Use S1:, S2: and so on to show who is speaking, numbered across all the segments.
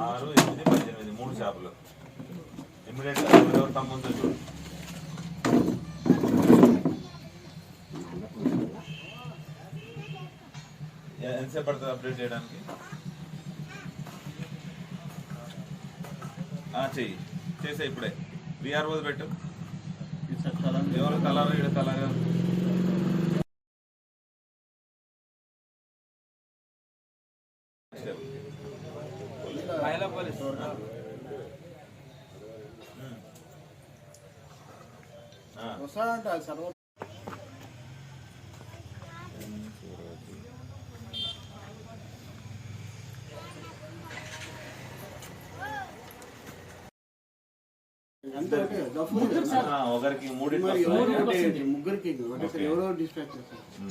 S1: ఆరు ఎనిమిది పద్దెనిమిది మూడు షాపులు ఇమ్మీడియట్గా ఎవరు తమ్ముందో చూడు. ఎంతసేపు పడుతుంది అప్డేట్ చేయడానికి? చెయ్యి. చేసే ఇప్పుడే. విఆర్ఓ పెట్టు. ఎవరు కలర్ ఇక్కడ కలర్?
S2: వస్తాడంట సర్వ అంతే ఓకే గఫూర్ కదా.
S1: ఒకరికి
S2: ముగ్గురికి ఎవరో డిస్పాచ్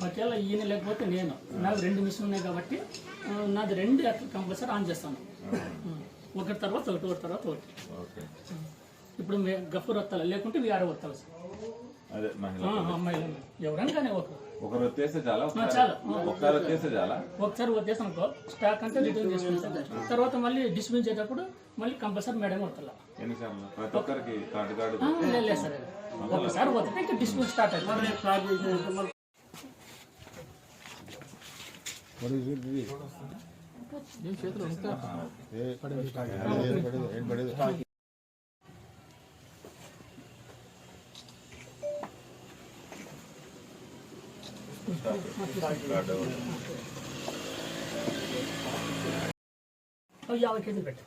S3: ఒకవేళ ఈయన లేకపోతే నేను. నాకు రెండు మిషన్ ఉన్నాయి కాబట్టి నాది రెండు ఎక్కడ కంపల్సరీ ఆన్ చేస్తాను. ఒకటి తర్వాత ఒకటి ఒకటి తర్వాత ఒకటి.
S1: ఓకే.
S3: ఇప్పుడు మే- గఫూర్ వస్తాను లేకుంటే వీఆర్ వస్తాను
S1: అదే మహిళ
S3: అమ్మాయిలు ఎవరైనా కానీ ఒక
S1: ఒకరు వచ్చేస్తే చాలా ఒకసారి-
S3: చాలా.
S1: ఒకసారి వచ్చేస్తే చాలా.
S3: ఒకసారి వచ్చేసాను అనుకో స్టాక్ అంతా రిటర్న్ చేసుకుంటాను తర్వాత మళ్ళీ డిస్ట్రిబ్యూట్ చేసేటప్పుడు మళ్ళీ కంపల్సరీ మేడం వస్తా
S1: ఎన్నిసార్లు ప్రతి ఒక్కరికి కార్డు కార్డు
S3: లేదు సార్ ఒకసారి వస్తే ఇంకా డిస్ట్రిబ్యూట్ స్టార్ట్ అవుతుంది ఓ యాభై కేజీలు పెట్టు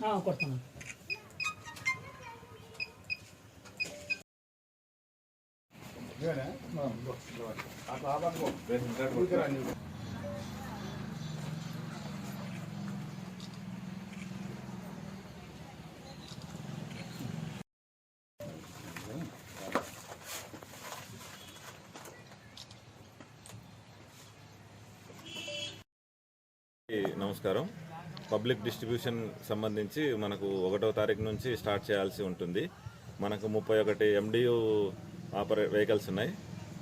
S3: ఆ,
S1: నమస్కారం. పబ్లిక్ డిస్ట్రిబ్యూషన్ సంబంధించి మనకు ఒకటో తారీఖు నుంచి స్టార్ట్ చేయాల్సి ఉంటుంది. మనకు ముప్పై ఒకటి ఎండియు ఆపరే వెహికల్స్ ఉన్నాయి.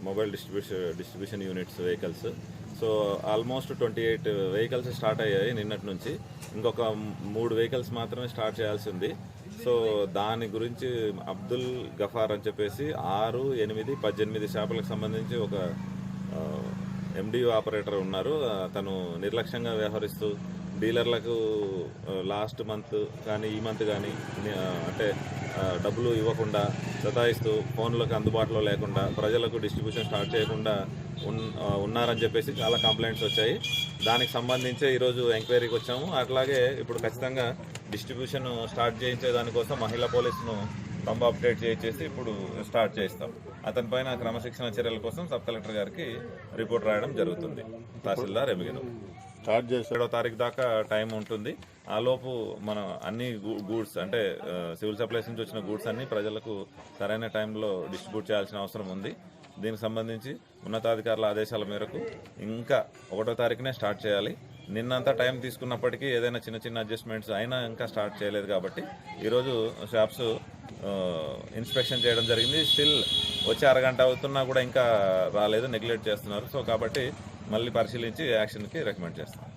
S1: Mobile distribution distribution units vehicles so almost twenty eight vehicles start అయ్యాయి నిన్నటి నుంచి. ఇంకొక మూడు వెహికల్స్ మాత్రమే స్టార్ట్ చేయాల్సి ఉంది సో దాని గురించి అబ్దుల్ గఫార్ అని చెప్పేసి ఆరు ఎనిమిది పద్దెనిమిది షాపులకు సంబంధించి ఒక ఆ, ఎండియు ఆపరేటర్ ఉన్నారు. తను నిర్లక్ష్యంగా వ్యవహరిస్తూ డీలర్లకు లాస్ట్ మంత్ కానీ ఈ మంత్ కానీ అంటే డబ్బులు ఇవ్వకుండా సతాయిస్తూ ఫోన్లకు అందుబాటులో లేకుండా ప్రజలకు డిస్ట్రిబ్యూషన్ స్టార్ట్ చేయకుండా ఉన్ ఉన్నారని చెప్పేసి చాలా కంప్లైంట్స్ వచ్చాయి. దానికి సంబంధించే ఈరోజు ఎంక్వైరీకి వచ్చాము. అట్లాగే ఇప్పుడు ఖచ్చితంగా డిస్ట్రిబ్యూషన్ స్టార్ట్ చేయించే దానికోసం మహిళా పోలీసును తంబ అప్డేట్ చేయించేసి ఇప్పుడు స్టార్ట్ చేస్తాం అతనిపైన క్రమశిక్షణ చర్యల కోసం సబ్ కలెక్టర్ గారికి రిపోర్ట్ రాయడం జరుగుతుంది. తహసీల్దార్ ఎమిగిన
S4: స్టార్ట్ చేసి
S1: ఏడో తారీఖు దాకా టైం ఉంటుంది. ఆ లోపు మనం అన్ని గూ- గూడ్స్ అంటే సివిల్ సప్లైస్ నుంచి వచ్చిన గూడ్స్ అన్ని ప్రజలకు సరైన టైంలో డిస్ట్రిబ్యూట్ చేయాల్సిన అవసరం ఉంది. దీనికి సంబంధించి ఉన్నతాధికారుల ఆదేశాల మేరకు ఇంకా ఒకటో తారీఖునే స్టార్ట్ చేయాలి. నిన్నంతా టైం తీసుకున్నప్పటికీ ఏదైనా చిన్న చిన్న అడ్జస్ట్మెంట్స్ అయినా ఇంకా స్టార్ట్ చేయలేదు కాబట్టి ఈరోజు షాప్స్ ఇన్స్పెక్షన్ చేయడం జరిగింది. స్టిల్ వచ్చి అరగంట అవుతున్నా కూడా ఇంకా రాలేదు నెగ్లెక్ట్ చేస్తున్నారు. సో కాబట్టి మళ్ళీ పరిశీలించి యాక్షన్కి రికమెండ్ చేస్తాం.